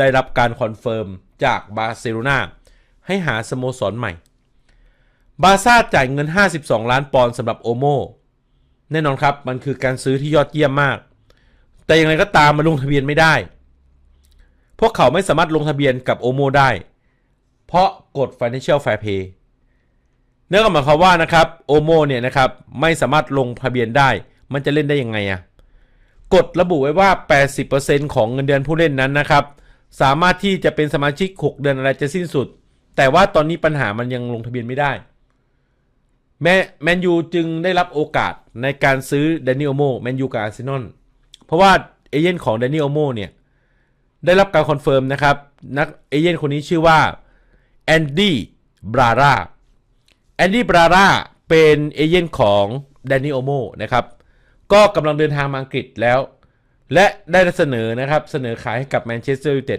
ได้รับการคอนเฟิร์มจากบาร์เซโลนาให้หาสโมสรใหม่ บาซ่าจ่ายเงิน 52 ล้านปอนด์สำหรับโอโมแน่นอนครับ มันคือการซื้อที่ยอดเยี่ยมมาก แต่อย่างไรก็ตามมันลงทะเบียนไม่ได้ พวกเขาไม่สามารถลงทะเบียนกับโอโมได้ เพราะกฎ Financial Fair Play เนื่องกับหมายความว่านะครับโอโมเนี่ยนะครับไม่สามารถลงทะเบียนได้ มันจะเล่นได้ยังไงอะกฎระบุไว้ว่า 80%ของเงินเดือนผู้เล่นนั้นนะครับ สามารถที่จะเป็นสมาชิก 6 เดือนอะไรจะสิ้นสุด แต่ว่าตอนนี้ปัญหามันยังลงทะเบียนไม่ได้ แมแมนยูจึงได้รับโอกาสในการซื้อแดนนี่โอโมแมนยูกับอาร์เซนอลเพราะว่าเอเย่นของแดนนี่โอโมเนี่ยได้รับการคอนเฟิร์มนะครับ นักเอเย่นคนนี้ชื่อว่าแอนดี้บราร่าแอนดี้บราร่าเป็นเอเย่นของแดนนี่โอโมนะครับก็กำลังเดินทางมาอังกฤษแล้ว และได้เสนอนะครับเสนอขายให้กับแมนเชสเตอร์ยูไนเต็ด